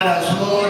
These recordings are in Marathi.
असोत हनुमान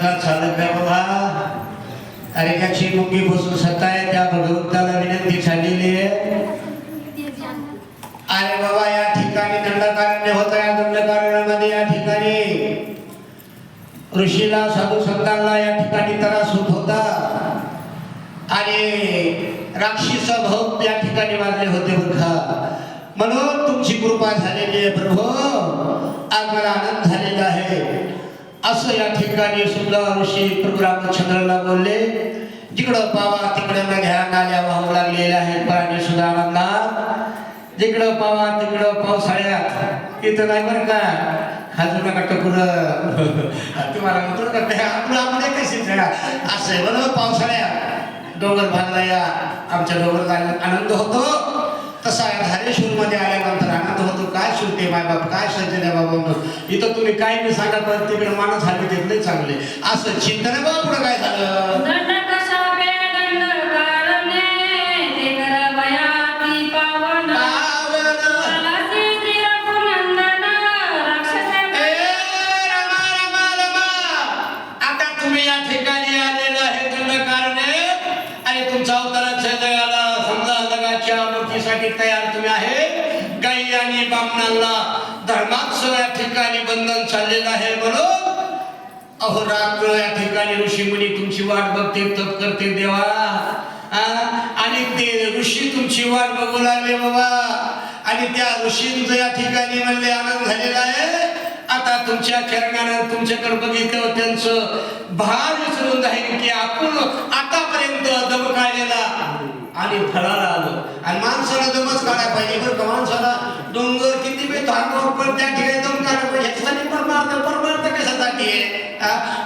जगाचा चालक बाबा अरे त्याची मुंगी बसून सत्ता आहे त्या भगवंताला विनंती झालेली आहे. अरे बाबा या ठिकाणी दंडकारण्य होत या दंडकारण्यामध्ये या ठिकाणी. ऋषीला साधू संतांना या ठिकाणी त्रास होत होता. आणि राक्षीचा भाऊ या ठिकाणी मारले होते बरखा म्हणून तुमची कृपा झालेली आहे प्रभू. आज मला आनंद झालेला आहे. असं या ठिकाणी सुद्धा ऋषी प्रभू रामचंद्राला बोलले जिकडं पावा तिकडं घ्या नाल्या वाहू लागलेल्या आहेत प्राणी सुद्धा आनंदात जिकडं पावा तिकडं पावसाळ्यात इथं नाही बरं का? खाजू नका टकुर तुम्हाला म्हणतो ना ते आपलं आम्हाला कशी असं आहे बरोबर पावसाळ्यात डोंगर भागला या. आमच्या डोंगर आनंद होतो. तसा या धारेश्वर मध्ये आल्यानंतर आनंद होतो. काय सुटते माय बाप? काय सज्जन आहे बाबा इथं तुम्ही काय मी सांगा तिकडे माणूस हल्ली तिकडे चांगले. असं चिंतन बाबा पुढं काय झालं? करण्यासाठी तयार तुम्ही आहे? गाई आणि बामणांना धर्मात्सव या ठिकाणी बंधन चाललेलं आहे म्हणून अहोरात्र या ठिकाणी ऋषी मुनी तुमची वाट बघते तप करते देवा. आणि ते ऋषी तुमची वाट बघू लागले बाबा. आणि त्या ऋषींचं या ठिकाणी म्हणले आनंद झालेला आहे. आता तुमच्या चरणानं तुमच्याकडे बघितलं त्यांचं भार विसरून जाईल की आपण आता दम काढलेला. आणि फरार आलो. आणि माणसाला दमच काढायला पाहिजे बरं का? माणसाला डोंगर किती बी थांबव पण त्या ठिकाणी दम काढायला पाहिजे. ह्याच्यासाठी परमार्थ परमार्थ कशासाठी आहे?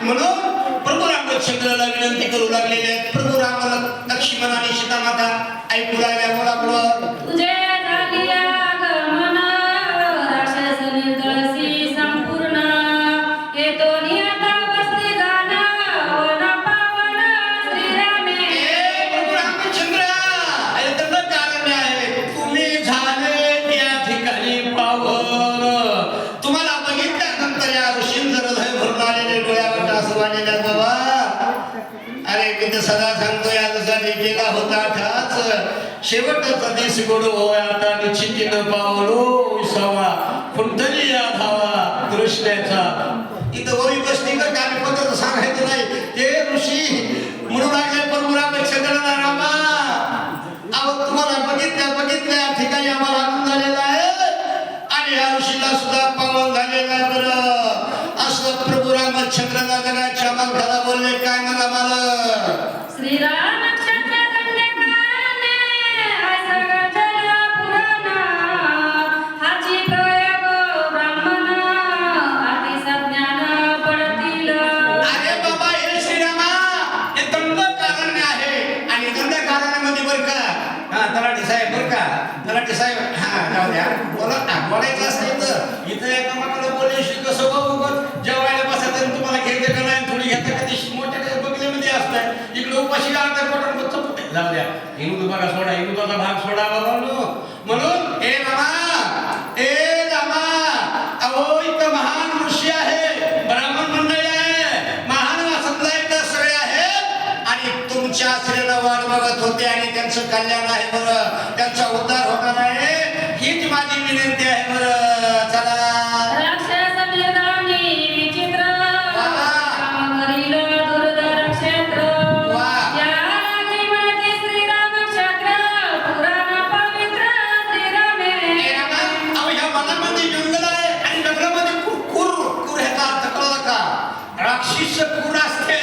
म्हणून प्रभू रामचंद्राला विनंती करू लागलेले आहेत. प्रभू रामाला लक्ष्मण आणि सीतामाता ऐकू लागल्या. आपलं ಶಿವನತ್ತ ತೀಸಿಕೊಡುವ ಆತನು ಚಿಕ್ಕಿದ ಪಾವಲು ವಿಸವ ಕುಂತಲಿಯಾದವ ದೃಷ್ಟೇತ ಇದು जाऊ द्या. हिंदू बघा सोडा हिंदूचा भाग सोडा बाबा. म्हणून हे रामा ए रामा अहो इथं महान ऋषी आहे ब्राह्मण मंडळी आहे महान वासंतला एक सगळे आहेत. आणि तुमच्या आश्रयाला वाट बघत होते आणि त्यांचं कल्याण आहे बरं. त्यांचा उद्धार होणार आहे. शिष्य गुण असते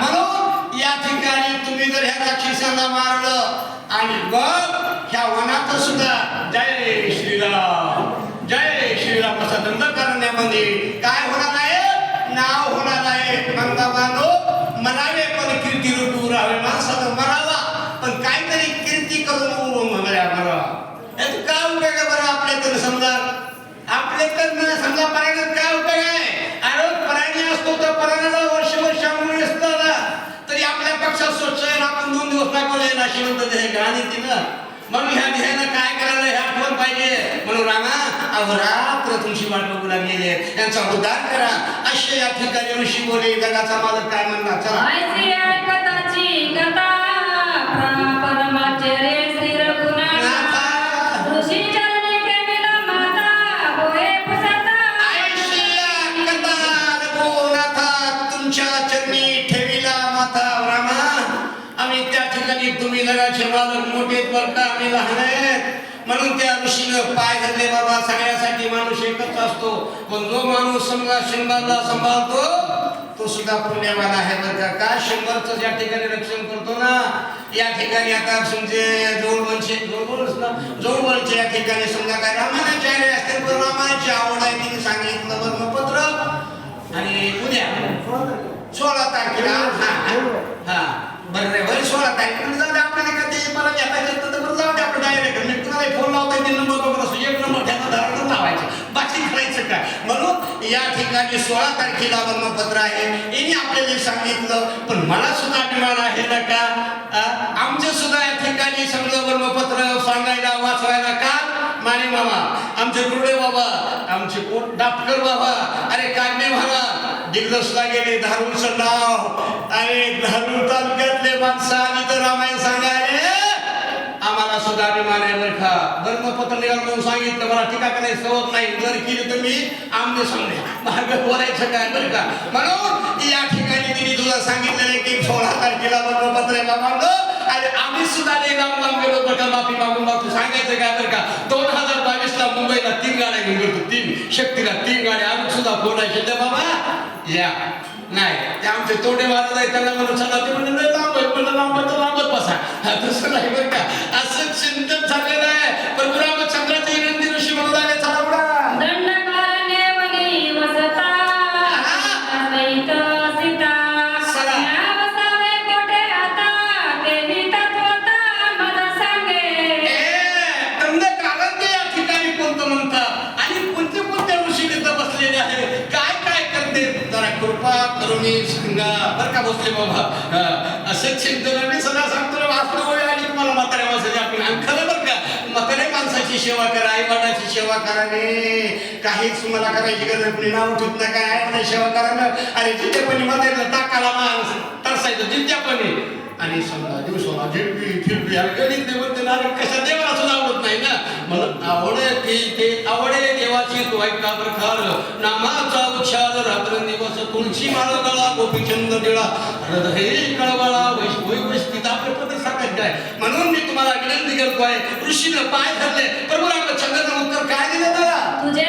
म्हणून या ठिकाणी तुम्ही जर ह्या राक्षसांना मारलं आणि मग ह्या वनात सुद्धा जय श्रीराम जय श्रीराम असा दंड करण्यामध्ये काय होणार आहे? नाव होणार आहे. मंगाबानो मनावे पण कीर्ती रूप उरावे. माणसाला मरावा पण काहीतरी कीर्ती करून उभं म्हणाया मरावा याचं काय उपयोग बरं आपल्या तर समजा? आपले तर समजा पाहिजे काय उपयोग आहे? असतो तर परायणाला वर्ष वर्ष म्हणून असतं तरी आपल्या पक्षात स्वच्छ आहे आपण दोन दिवस दाखवले नाशिवंत श्रीमंत देह गाणी तिनं मग ह्या ध्येयानं काय करायला हे आठवण पाहिजे? म्हणून रामा अवरात्र तुमची वाट बघू लागलेली आहे. यांचा उद्धार करा. असे या ठिकाणी ऋषी बोले जगाचा मालक काय म्हणणार? चला. का आहेत म्हणून त्या ऋषीनं पाय धरले बाबा सगळ्यासाठी माणूस एकच असतो. पण जो माणूस समजा शंभरला सांभाळतो तो सुद्धा पुण्यवान आहे बरं का. का शंभरचं ज्या ठिकाणी रक्षण करतो ना या ठिकाणी आता समजे जवळवंशे जवळवंश ना जवळवंशे या ठिकाणी समजा काय रामानाचार्य असतील पण रामायणाची आवड आहे तिने सांगितलं वर्णपत्र आणि उद्या सोळा तारखेला हा हा. बरं रे बरं सोळा तारखेला जाऊ दे आपल्याला कधी मला घ्यायला तर बरं जाऊ दे आपण डायरेक्ट मी तुम्हाला फोन लावता येते नंबर बघत असतो एक नंबर त्याचा धरण लावायचं. बाकी करायचं काय? म्हणून या ठिकाणी सोळा तारखेला वर्णपत्र आहे. यांनी आपल्याला सांगितलं पण मला सुद्धा अभिमान आहे ना का? आमचं सुद्धा या ठिकाणी समजा वर्णपत्र सांगायला वाचवायला का? माने मामा आमचे गुरुदेव बाबा आमचे कोट डापकर बाबा अरे काढणे महाराज दिग्दर्शला गेले धारूचं नाव. अरे धारूर तालुक्यातले माणसं आली तर रामायण सांगायले. आम्हाला सुद्धा अभिमान आहे बरं का. धर्मपत्र निघाल सांगितलं मला टीका करायची सवत नाही. जर केली तर मी आमने सांगणे. मार्ग बोलायचं काय बरं का? म्हणून या ठिकाणी तिने तुला सांगितलेलं की सोळा तारखेला धर्मपत्र आहे बाबा आम्ही सुद्धा लई काम लांब बघा माफी मागून मागतो सांगायचं काय तर का? दोन हजार बावीस ला मुंबईला तीन गाड्या घेऊन गेलो तीन. शक्तीला तीन गाड्या. आम्ही सुद्धा बोलायचे त्या बाबा या. नाही. ते आमचे तोडे वाजत आहे त्यांना म्हणून चला. ते म्हणजे नाही लांब आहे. म्हणलं लांब तर लांबच बसा. तसं नाही बरं का. असं चिंतन झालेलं आहे. पण रामचंद्र कृपा करुणी सांगा बरं का बसले बाबा? हा, असं चिंतन मी सदा सांगतो रे, वाचलो होय आणि तुम्हाला म्हाताऱ्या माणसाची आपण आणि खरं बरं का म्हाताऱ्या माणसाची सेवा करा आई वडिलाची सेवा करा ने काहीच तुम्हाला करायची गरज नाही. नाव ठेवत नाही काय? आई वडिलाची सेवा करा ना. अरे जिथे पण म्हाताऱ्याला टाकाला माणूस तरसायचं जिथे पण आणि समजा दिवसाला झिडपी फिरपी अरे गणित देवत ते अरे कशा देवाला सुद्धा आवडत नाही ना. मला आवडे ते ते आवडे देवाची तो ऐका प्रकार नामाचा उच्चार रात्र तुळशी माळ गळा गोपीचंद दिळा हृदय कळवळा वैश वैवस्थित आपले पत्र सांगायचे आहे. म्हणून मी तुम्हाला विनंती करतो आहे ऋषीनं पाय धरले. प्रभू राम रामचंद्राचं उत्तर काय दिलं त्याला? तुझे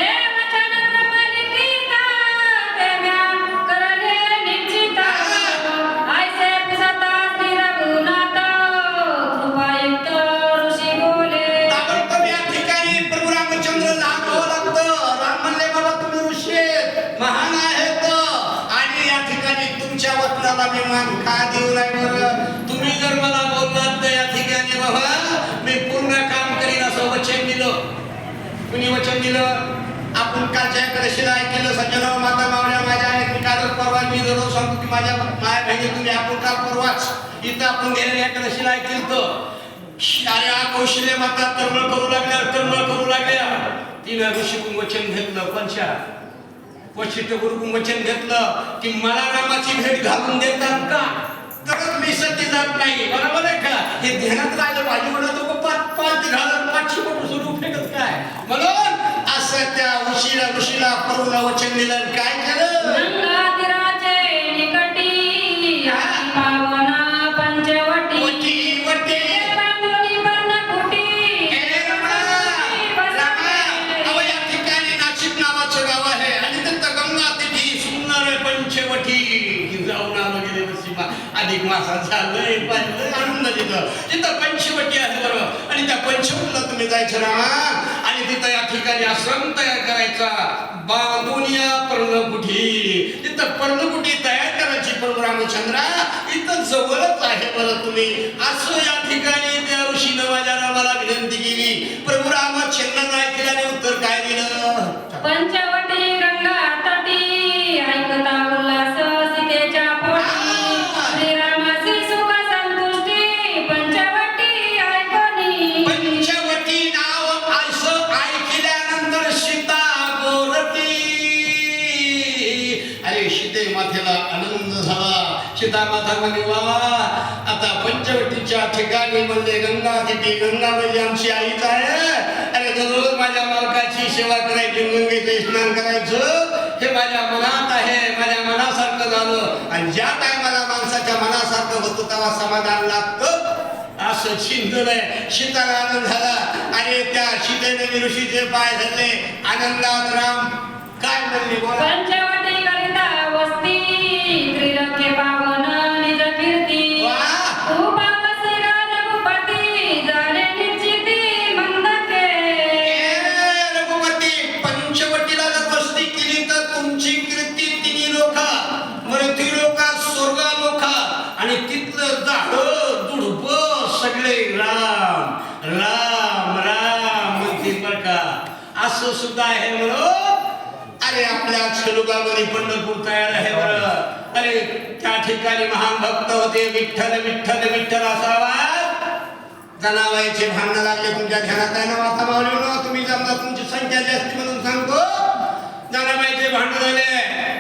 कालच्या कडशीला ऐकलं सज्जन माता मावळ्या माझ्या आहेत मी कालच परवा मी दररोज सांगतो की माझ्या माया बहिणी तुम्ही आपण काल परवाच? इथं आपण गेलेल्या कडशीला ऐकलं तर. अरे आ कौशल्य माता तळमळ करू लागल्या तळमळ करू लागल्या. तिनं ऋषीकडून वचन घेतलं पंचा वशिष्ठ गुरुकडून वचन घेतलं. की मला रामाची भेट घालून देतात का? तरच मी सत्य जात नाही बरोबर आहे का? हे ध्यानात राहिलं पाहिजे म्हणत तो पाच पाच घालत पाचशे कोटी सोडून फेकत काय? म्हणून असं त्या ऋषीला ऋषीला प्रभूला वचन दिलं काय सीमा अधिक मासात आनंद तिथं तिथं पंचवटी आहे बरोबर. आणि त्या पंचवटीला तुम्ही जायचं ना? आणि आश्रम तयार करायचा. बांधूनिया पर्णकुटी. तिथं पर्णकुटी तयार करायची पण रामचंद्रा इथं जवळच आहे बरं तुम्ही. असं या ठिकाणी त्या ऋषीनं माझ्या रामाला विनंती केली. प्रभू रामचंद्रानं ऐकल्याने उत्तर काय दिलं? पंचावन्न सीता आता पंचवटीच्या ठिकाणी म्हणजे गंगा तिथे गंगाबाई म्हणजे आमची आईच आहे. अरे दररोज माझ्या मालकाची सेवा करायची गंगेचे स्नान करायचं हे माझ्या मनात आहे माझ्या मनासारखं झालं. आणि ज्या टायमाला माणसाच्या मनासारखं होतं तेव्हा समाधान लागतं. असं चिंतन आहे आनंद झाला. आणि त्या शीतेने ऋषीचे पाय धरले आनंदात राम. काय म्हणले बोला. पंचवटी करिता वस्ती त्रिलोके पावन सगळे राम राम राम म्हणतील बरं का. असं सुद्धा आहे म्हणून अरे आपल्या छलुगामध्ये पंढरपूर तयार आहे बरं. अरे त्या ठिकाणी महान भक्त होते विठ्ठल विठ्ठल विठ्ठल असावा आवाज. जनावयाचे भांडणं लागले तुमच्या ध्यानात आहे ना वाता मावली तुम्ही जमला तुमची संख्या जास्ती म्हणून सांगतो. जनाबाईचे भांडण झाले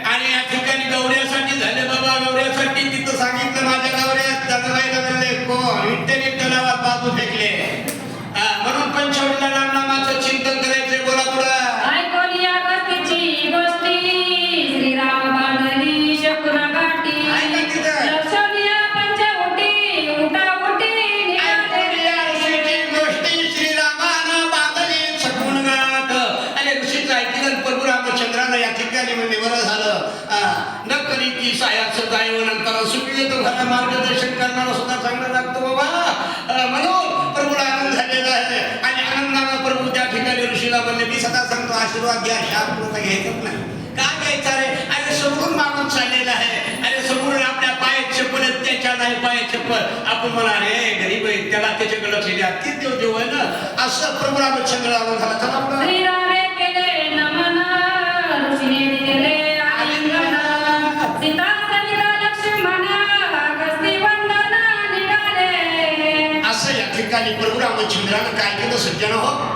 आणि या ठिकाणी गौऱ्यासाठी झाले बाबा गौऱ्यासाठी तिथं सांगितलं माझ्या गौऱ्यात जनाबाईला म्हणले कोण विठ्ठल विठ्ठल आवाज बाजू फेकले हा, म्हणून पंचवटीला रामनामाचं चिंतन करायचे बोला पुढं. ऐकोली अगस्तीची गोष्टी. श्रीराम बांधली शकुन गाठी ऐका तिथं. लक्षणीय पंचवटी उठा उठी निघाले गोष्टी. श्रीरामानं बांधली सकून गाठ. आणि ऋषीचं ऐकलं प्रभू रामचंद्रानं या ठिकाणी म्हणजे बरं झालं. हा, न करी ती सायाचं जायव नंतर सुटले तर घरा मार्गदर्शन करणारा सुद्धा चांगला लागतो बाबा. म्हणून प्रभूला आनंद झालेला आहे. आणि आनंदाला प्रभू त्या ठिकाणी ऋषीला म्हणले मी सदा सांगतो आशीर्वाद घ्या शाप पुरता घ्यायचंच नाही? काय घ्यायचा रे? अरे समोरून मागून चाललेलं आहे. अरे समोरून आपल्या पायात चप्पल आहेत, त्याच्या नाही पायात चप्पल. आपण म्हणा रे गरीब आहे त्याला त्याच्याकडे लक्ष द्या. तीच देव देव आहे ना? असं प्रभू रामचंद्र झाला. चला ठिकाणी प्रभू चंद्रानं काय केलं? सज्जन हो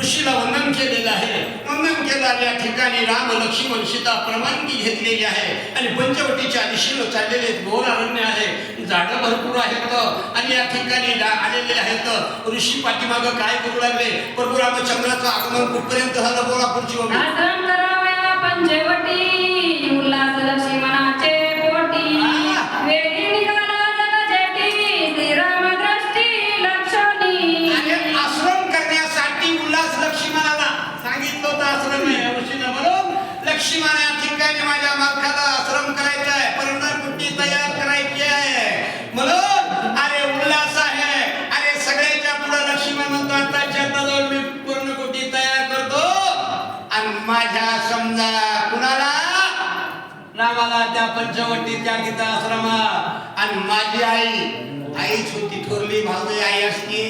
ऋषीला वंदन केलेलं आहे. वंदन केलं या ठिकाणी राम लक्ष्मण सीता परवानगी घेतलेली आहे. आणि पंचवटीच्या दिशेनं चाललेले घोर अरण्य आहे. झाडं भरपूर आहेत. आणि या ठिकाणी आलेले आहेत. ऋषी पाठीमागं काय करू लागले? प्रभू रामचंद्राचं आगमन कुठपर्यंत झालं? बोलापूरची पुढची रामाला त्या पंचवटी त्या गीता आश्रमा आणि माझी आई आईच होती थोरली भावजी आई असती.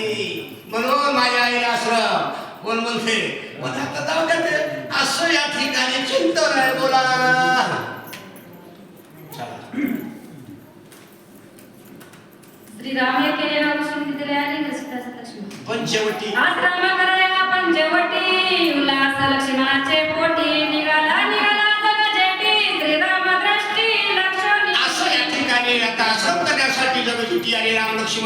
म्हणून माझ्या आईला आश्रम. कोण म्हणते? आता जाऊ द्या ते. असं या ठिकाणी चिंतन आहे बोला. श्रीरामे केले दिले पंचवटी. आश्रम कराया पंचवटी. उल्हास लक्ष्मणाचे पोटी निघाला.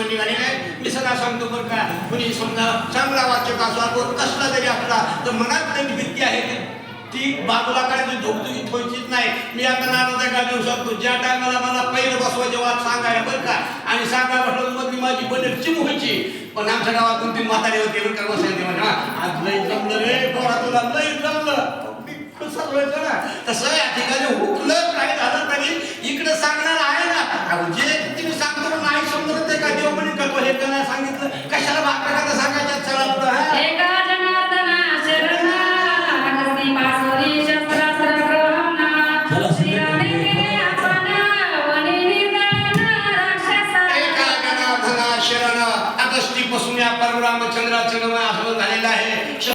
आणि काय? लक्ष्मण मी सदा सांगतो बरं का? कुणी समजा चांगला वाचक असला तो कसला तरी असला तर मनात त्यांची भीती आहे ती- बाजूला काढायची धोकधुकी ठेवायचीच नाही. मी आता नाराजा का देऊ शकतो ज्या टायमाला मला पहिलं बसवायचे वाद सांगायला बरं का? आणि सांगा म्हटलं मग मी माझी बनेट चिम व्हायची. पण आमच्या गावातून ती म्हातारी होती बरं का बसायची म्हणजे आज लई जमलं रे पोरा तुला लई जमलं. मी ना. तसं या ठिकाणी हुकलं